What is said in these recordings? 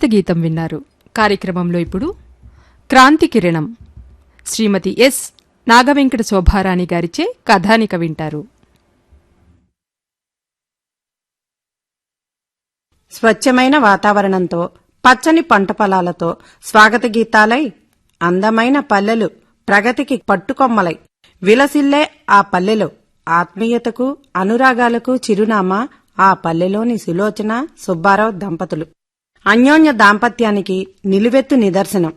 గీతం విన్నారు. కార్యక్రమంలో ఇప్పుడు క్రాంతి కిరణం. శ్రీమతి ఎస్. నాగవెంకట శోభారాణి గారిచే కథానిక వింటారు. స్వచ్ఛమైన వాతావరణంతో పచ్చని పంట పొలాలతో స్వాగత గీతాలై అందమైన పల్లెలు ప్రగతికి పట్టుకొమ్మలై. విలసిల్లే ఆ పల్లెలో ఆత్మీయతకు అనురాగాలకు చిరునామా ఆ పల్లెలోని సులోచన సుబ్బారావు దంపతులు. అన్యోన్య దాంపత్యానికి నిలువెత్తు నిదర్శనం.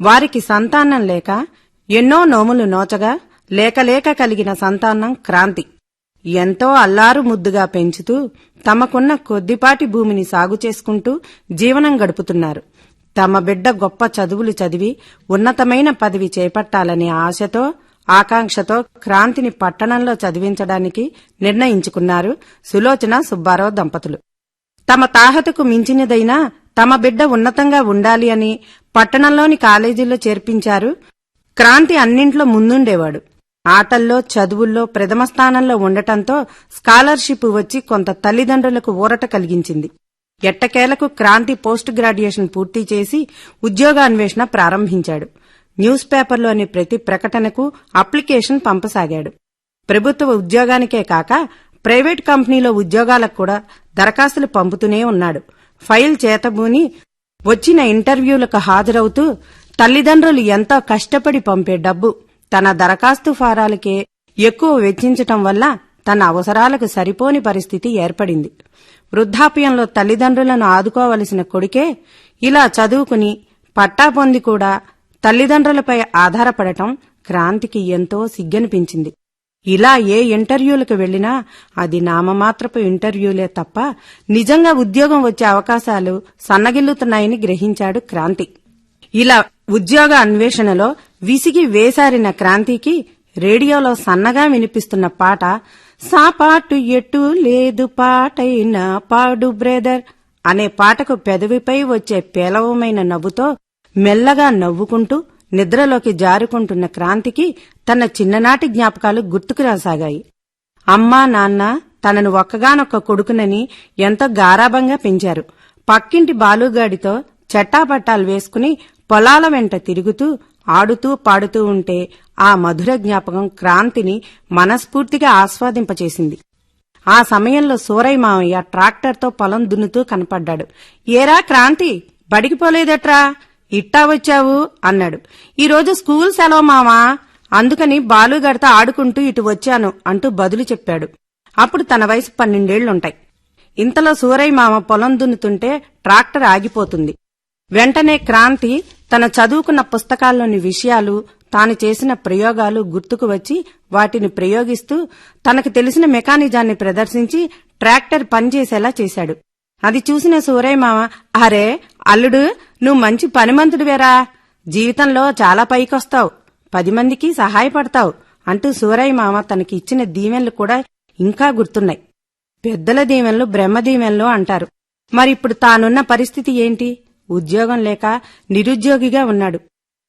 వారికి సంతానం లేక ఎన్నో నోములు నోచగా లేకలేక కలిగిన సంతానం క్రాంతి. ఎంతో అల్లారు ముద్దుగా పెంచుతూ తమకున్న కొద్దిపాటి భూమిని సాగు చేసుకుంటూ జీవనం గడుపుతున్నారు. తమ బిడ్డ గొప్ప చదువులు చదివి ఉన్నతమైన పదవి చేపట్టాలనే ఆశతో ఆకాంక్షతో క్రాంతిని పట్టణంలో చదివించడానికి నిర్ణయించుకున్నారు సులోచన సుబ్బారావు దంపతులు. తమ తాహతకు మించినదైనా తమ బిడ్డ ఉన్నతంగా ఉండాలి అని పట్టణంలోని కాలేజీల్లో చేర్పించారు. క్రాంతి అన్నింట్లో ముందుండేవాడు. ఆటల్లో చదువుల్లో ప్రథమ స్థానంలో ఉండటంతో స్కాలర్షిప్ వచ్చి కొంత తల్లిదండ్రులకు ఊరట కలిగించింది. ఎట్టకేలకు క్రాంతి పోస్ట్ గ్రాడ్యుయేషన్ పూర్తి చేసి ఉద్యోగాన్వేషణ ప్రారంభించాడు. న్యూస్ పేపర్లోని ప్రతి ప్రకటనకు అప్లికేషన్ పంపసాగాడు. ప్రభుత్వ ఉద్యోగానికే కాక ప్రైవేట్ కంపెనీలో ఉద్యోగాలకు కూడా దరఖాస్తులు పంపుతూనే ఉన్నాడు. ఫైల్ చేతబూని వచ్చిన ఇంటర్వ్యూలకు హాజరవుతూ తల్లిదండ్రులు ఎంతో కష్టపడి పంపే డబ్బు తన దరఖాస్తు ఫారాలకే ఎక్కువ వెచ్చించటం వల్ల తన అవసరాలకు సరిపోని పరిస్థితి ఏర్పడింది. వృద్ధాప్యంలో తల్లిదండ్రులను ఆదుకోవలసిన కొడుకే ఇలా చదువుకుని పట్టా పొంది కూడా తల్లిదండ్రులపై ఆధారపడటం క్రాంతికి ఎంతో సిగ్గనిపించింది. ఇలా ఏ ఇంటర్వ్యూలకు వెళ్ళినా అది నామమాత్రపు ఇంటర్వ్యూలే తప్ప నిజంగా ఉద్యోగం వచ్చే అవకాశాలు సన్నగిల్లుతున్నాయని గ్రహించాడు క్రాంతి. ఇలా ఉద్యోగ అన్వేషణలో విసిగి వేసారిన క్రాంతికి రేడియోలో సన్నగా వినిపిస్తున్న పాట సాపాటు ఎటు లేదు పాటైనా పాడు బ్రదర్ అనే పాటకు పెదవిపై వచ్చే పేలవమైన నవ్వుతో మెల్లగా నవ్వుకుంటూ నిద్రలోకి జారుకుంటున్న క్రాంతికి తన చిన్ననాటి జ్ఞాపకాలు గుర్తుకు రాసాగాయి. అమ్మా నాన్న తనను ఒక్కగానొక్క కొడుకునని ఎంతో గారాభంగా పెంచారు. పక్కింటి బాలుగాడితో చెట్టాపట్టాలు వేసుకుని పొలాల వెంట తిరుగుతూ ఆడుతూ పాడుతూ ఉంటే ఆ మధుర జ్ఞాపకం క్రాంతిని మనస్ఫూర్తిగా ఆస్వాదింపచేసింది. ఆ సమయంలో సూరయ్య మామయ్య ట్రాక్టర్తో పొలం దున్నుతూ కనపడ్డాడు. ఏరా క్రాంతి బడికి పోలేదట్రా? ఇట్టా వచ్చావు? అన్నాడు. ఈరోజు స్కూల్ సెలవు మావా? అందుకని బాలుగడత ఆడుకుంటూ ఇటు వచ్చాను అంటూ బదులు చెప్పాడు. అప్పుడు తన వయసు పన్నెండేళ్ళుంటాయి. ఇంతలో సూరయ్య మామ పొలం దున్నుతుంటే ట్రాక్టర్ ఆగిపోతుంది. వెంటనే క్రాంతి తన చదువుకున్న పుస్తకాల్లోని విషయాలు తాను చేసిన ప్రయోగాలు గుర్తుకు వచ్చి వాటిని ప్రయోగిస్తూ తనకు తెలిసిన మెకానిజాన్ని ప్రదర్శించి ట్రాక్టర్ పనిచేసేలా చేశాడు. అది చూసిన సూరయ్య మామ అరే అల్లుడు నువ్వు మంచి పనిమంతుడివేరా జీవితంలో చాలా పైకొస్తావు. పది మందికి సహాయపడతావు అంటూ సూరయ్య మామ తనకి ఇచ్చిన దీవెనలు కూడా ఇంకా గుర్తున్నాయి. పెద్దల దీవెనలు బ్రహ్మ దీవెనలు అంటారు. మరిప్పుడు తానున్న పరిస్థితి ఏంటి? ఉద్యోగం లేక నిరుద్యోగిగా ఉన్నాడు.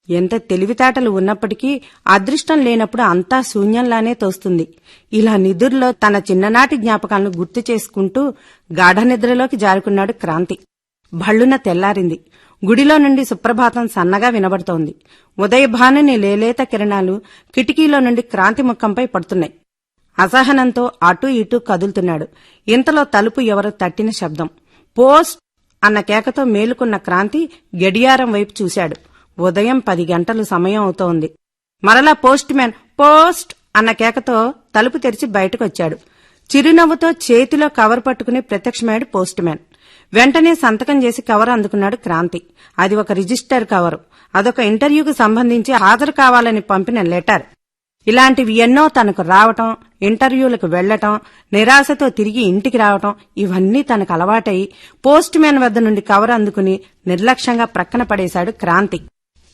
ఎంత తెలివితేటలు ఉన్నప్పటికీ అదృష్టం లేనప్పుడు అంతా శూన్యంలానే తోస్తుంది. ఇలా నిదుర్లో తన చిన్ననాటి జ్ఞాపకాలను గుర్తు చేసుకుంటూ గాఢ నిద్రలోకి జారుకున్నాడు క్రాంతి. భళ్ళున తెల్లారింది. గుడిలో నుండి సుప్రభాతం సన్నగా వినబడుతోంది. ఉదయభానుని లేలేత కిరణాలు కిటికీలో నుండి క్రాంతి ముఖంపై పడుతున్నాయి. అసహనంతో అటూ ఇటూ కదులుతున్నాడు. ఇంతలో తలుపు ఎవరో తట్టిన శబ్దం. పోస్ట్ అన్న కేకతో మేలుకున్న క్రాంతి గడియారం వైపు చూశాడు. ఉదయం పది గంటలు సమయం అవుతోంది. మరలా పోస్ట్ మ్యాన్ పోస్ట్ అన్న కేకతో తలుపు తెరిచి బయటకొచ్చాడు. చిరునవ్వుతో చేతిలో కవర్ పట్టుకుని ప్రత్యక్షమయ్యాడు పోస్ట్ మ్యాన్. వెంటనే సంతకం చేసి కవర్ అందుకున్నాడు క్రాంతి. అది ఒక రిజిస్టర్ కవరు. అదొక ఇంటర్వ్యూకు సంబంధించి హాజరు కావాలని పంపిన లెటర్. ఇలాంటివి ఎన్నో తనకు రావటం ఇంటర్వ్యూలకు వెళ్ళటం నిరాశతో తిరిగి ఇంటికి రావటం ఇవన్నీ తనకు అలవాటై పోస్ట్ మ్యాన్ వద్ద నుండి కవర్ అందుకుని నిర్లక్ష్యంగా ప్రక్కన పడేశాడు క్రాంతి.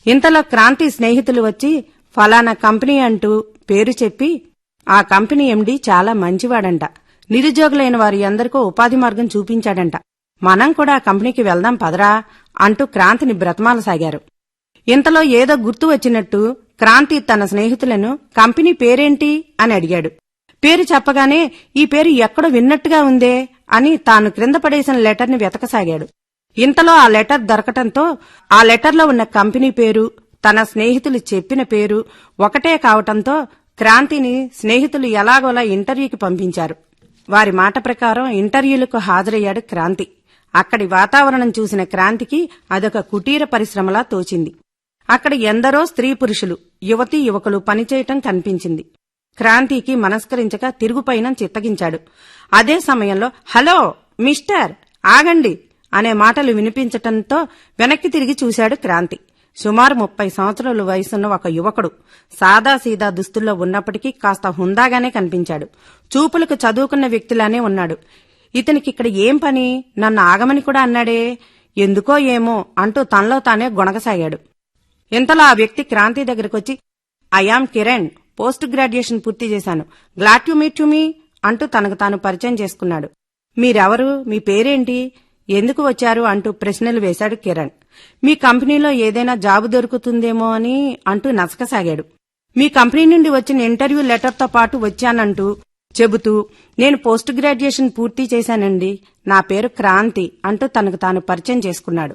ఇంతలో క్రాంతి స్నేహితులు వచ్చి ఫలానా కంపెనీ అంటూ పేరు చెప్పి ఆ కంపెనీ ఎండీ చాలా మంచివాడంట. నిరుద్యోగులైన వారి ఎందరికో ఉపాధి మార్గం చూపించాడంట. మనం కూడా కంపెనీకి వెళ్దాం పదరా అంటూ క్రాంతిని బ్రతమాలసాగారు. ఇంతలో ఏదో గుర్తు వచ్చినట్టు క్రాంతి తన స్నేహితులను కంపెనీ పేరేంటి? అని అడిగాడు. పేరు చెప్పగానే ఈ పేరు ఎక్కడో విన్నట్టుగా ఉందే అని తాను క్రింద పడేసిన లెటర్ని వెతకసాగాడు. ఇంతలో ఆ లెటర్ దొరకటంతో ఆ లెటర్లో ఉన్న కంపెనీ పేరు తన స్నేహితులు చెప్పిన పేరు ఒకటే కావటంతో క్రాంతిని స్నేహితులు ఎలాగోలా ఇంటర్వ్యూకి పంపించారు. వారి మాట ప్రకారం ఇంటర్వ్యూలకు హాజరయ్యాడు క్రాంతి. అక్కడి వాతావరణం చూసిన క్రాంతికి అదొక కుటీర పరిశ్రమలా తోచింది. అక్కడ ఎందరో స్త్రీ పురుషులు యువతీ యువకులు పనిచేయటం కనిపించింది. క్రాంతికి మనస్కరించక తిరుగుపైన చిత్తగించాడు. అదే సమయంలో హలో మిస్టర్ ఆగండి అనే మాటలు వినిపించటంతో వెనక్కి తిరిగి చూశాడు క్రాంతి. సుమారు ముప్పై సంవత్సరాల వయసున్న ఒక యువకుడు సాదాసీదా దుస్తుల్లో ఉన్నప్పటికీ కాస్త హుందాగానే కనిపించాడు. చూపులకు చదువుకున్న వ్యక్తిలానే ఉన్నాడు. ఇతనికి ఇక్కడ ఏం పని? నన్ను ఆగమని కూడా అన్నాడే. ఎందుకో ఏమో అంటూ తనలో తానే గొణగసాగాడు. ఇంతలో ఆ వ్యక్తి క్రాంతి దగ్గరకొచ్చి ఐఆమ్ కిరణ్ పోస్ట్ గ్రాడ్యుయేషన్ పూర్తి చేశాను. Glad to meet to me అంటూ తనకు తాను పరిచయం చేసుకున్నాడు. మీరెవరు? మీ పేరేంటి? ఎందుకు వచ్చారు? అంటూ ప్రశ్నలు వేశాడు కిరణ్. మీ కంపెనీలో ఏదైనా జాబు దొరుకుతుందేమో అని అంటూ నసకసాగాడు. మీ కంపెనీ నుండి వచ్చిన ఇంటర్వ్యూ లెటర్తో పాటు వచ్చానంటూ చెబుతూ నేను పోస్ట్ గ్రాడ్యుయేషన్ పూర్తి చేశానండి. నా పేరు క్రాంతి అంటూ తనకు తాను పరిచయం చేసుకున్నాడు.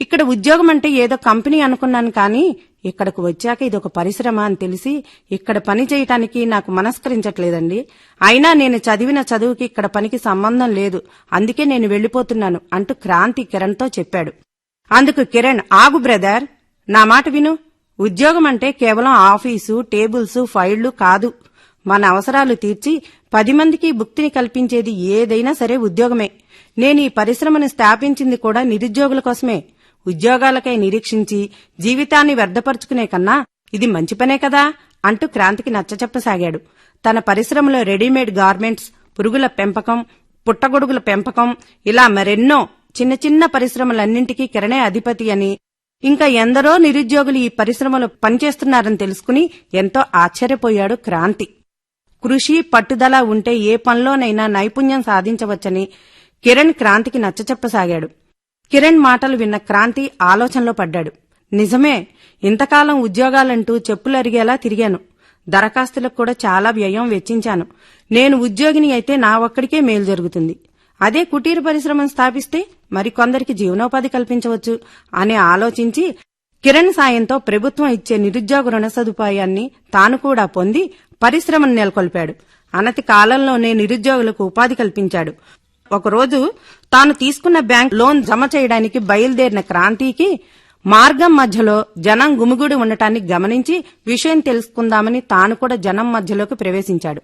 ఇక్కడ ఉద్యోగం అంటే ఏదో కంపెనీ అనుకున్నాను కానీ ఇక్కడకు వచ్చాక ఇదొక పరిశ్రమ అని తెలిసి ఇక్కడ పని చేయటానికి నాకు మనస్కరించట్లేదండి. అయినా నేను చదివిన చదువుకి ఇక్కడ పనికి సంబంధం లేదు. అందుకే నేను వెళ్ళిపోతున్నాను అంటూ క్రాంతి కిరణ్తో చెప్పాడు. అందుకు కిరణ్ ఆగు బ్రదర్. నా మాట విను. ఉద్యోగం అంటే కేవలం ఆఫీసు టేబుల్స్ ఫైళ్ళు కాదు. మన అవసరాలు తీర్చి పది మందికి భుక్తిని కల్పించేది ఏదైనా సరే ఉద్యోగమే. నేను ఈ పరిశ్రమను స్థాపించింది కూడా నిరుద్యోగుల కోసమే. ఉద్యోగాలకై నిరీక్షించి జీవితాన్ని వ్యర్థపరుచుకునే కన్నా ఇది మంచి పనే కదా అంటూ క్రాంతికి నచ్చచెప్పసాగాడు తన పరిశ్రమలో రెడీమేడ్ గార్మెంట్స్ పురుగుల పెంపకం పుట్టగొడుగుల పెంపకం ఇలా మరెన్నో చిన్న చిన్న పరిశ్రమలన్నింటికీ కిరణే అధిపతి అని ఇంకా ఎందరో నిరుద్యోగులు ఈ పరిశ్రమలో పనిచేస్తున్నారని తెలుసుకుని ఎంతో ఆశ్చర్యపోయాడు క్రాంతి. కృషి పట్టుదల ఉంటే ఏ పనిలోనైనా నైపుణ్యం సాధించవచ్చని కిరణ్ క్రాంతికి నచ్చచెప్పసాగాడు కిరణ్ మాటలు విన్న క్రాంతి ఆలోచనలో పడ్డాడు. నిజమే ఇంతకాలం ఉద్యోగాలంటూ చెప్పులరిగేలా తిరిగాను. దరఖాస్తులకు కూడా చాలా వ్యయం వెచ్చించాను. నేను ఉద్యోగిని అయితే నా ఒక్కడికే మేలు జరుగుతుంది. అదే కుటీర పరిశ్రమను స్థాపిస్తే మరికొందరికి జీవనోపాధి కల్పించవచ్చు అని ఆలోచించి కిరణ్ సాయంతో ప్రభుత్వం ఇచ్చే నిరుద్యోగ రుణ సదుపాయాన్ని తాను కూడా పొంది పరిశ్రమను నెలకొల్పాడు. అనతి కాలంలోనే నిరుద్యోగులకు ఉపాధి కల్పించాడు. ఒకరోజు తాను తీసుకున్న బ్యాంక్ లోన్ జమ చేయడానికి బయలుదేరిన క్రాంతికి మార్గం మధ్యలో జనం గుమిగూడి ఉండటాన్ని గమనించి విషయం తెలుసుకుందామని తాను కూడా జనం మధ్యలోకి ప్రవేశించాడు.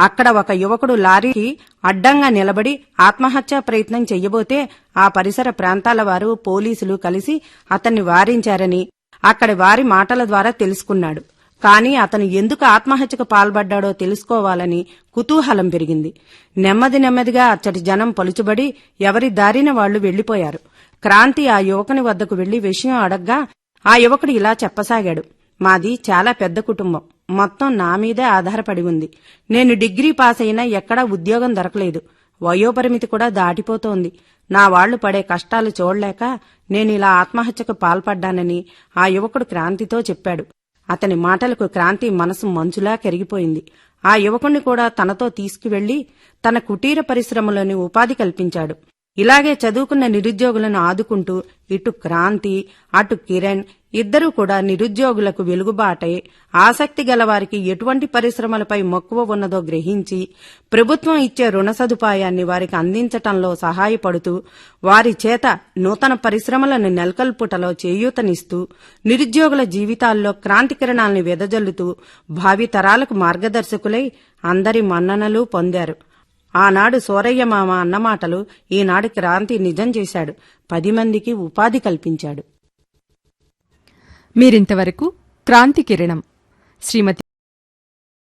అక్కడ ఒక యువకుడు లారీకి అడ్డంగా నిలబడి ఆత్మహత్యా ప్రయత్నం చెయ్యబోతే ఆ పరిసర ప్రాంతాల వారు పోలీసులు కలిసి అతన్ని వారించారని అక్కడి వారి మాటల ద్వారా తెలుసుకున్నాడు. కానీ అతను ఎందుకు ఆత్మహత్యకు పాల్పడ్డాడో తెలుసుకోవాలని కుతూహలం పెరిగింది. నెమ్మది నెమ్మదిగా అచ్చటి జనం పలుచుబడి ఎవరి దారిన వాళ్ళు వెళ్ళిపోయారు క్రాంతి ఆ యువకుని వద్దకు వెళ్ళి విషయం అడగ్గా ఆ యువకుడు ఇలా చెప్పసాగాడు. మాది చాలా పెద్ద కుటుంబం. మొత్తం నా మీదే ఆధారపడి ఉంది. నేను డిగ్రీ పాస్ అయినా ఎక్కడా ఉద్యోగం దొరకలేదు. వయోపరిమితి కూడా దాటిపోతోంది. నా వాళ్ళు పడే కష్టాలు చూడలేక నేను ఇలా ఆత్మహత్యకు పాల్పడ్డానని ఆ యువకుడు క్రాంతితో చెప్పాడు. అతని మాటలకు క్రాంతి మనసు మంచులా కరిగిపోయింది. ఆ యువకుణ్ణి కూడా తనతో తీసుకువెళ్ళి తన కుటీర పరిశ్రమలోని ఉపాధి కల్పించాడు. ఇలాగే చదువుకున్న నిరుద్యోగులను ఆదుకుంటూ ఇటు క్రాంతి అటు కిరణ్ ఇద్దరూ కూడా నిరుద్యోగులకు వెలుగుబాటై ఆసక్తి గలవారికి ఎటువంటి పరిశ్రమలపై మక్కువ ఉన్నదో గ్రహించి ప్రభుత్వం ఇచ్చే రుణ సదుపాయాన్ని వారికి అందించటంలో సహాయపడుతూ వారి చేత నూతన పరిశ్రమలను నెలకొల్పుటలో చేయూతనిస్తూ నిరుద్యోగుల జీవితాల్లో క్రాంతి కిరణాల్ని వెదజల్లుతూ భావితరాలకు మార్గదర్శకులై అందరి మన్ననలు పొందారు. ఆనాడు సోరయ్య మామ అన్నమాటలు ఈనాడు క్రాంతి నిజం చేశాడు. పది మందికి ఉపాధి కల్పించాడు. మీరింతవరకు క్రాంతి కిరణం. శ్రీమతి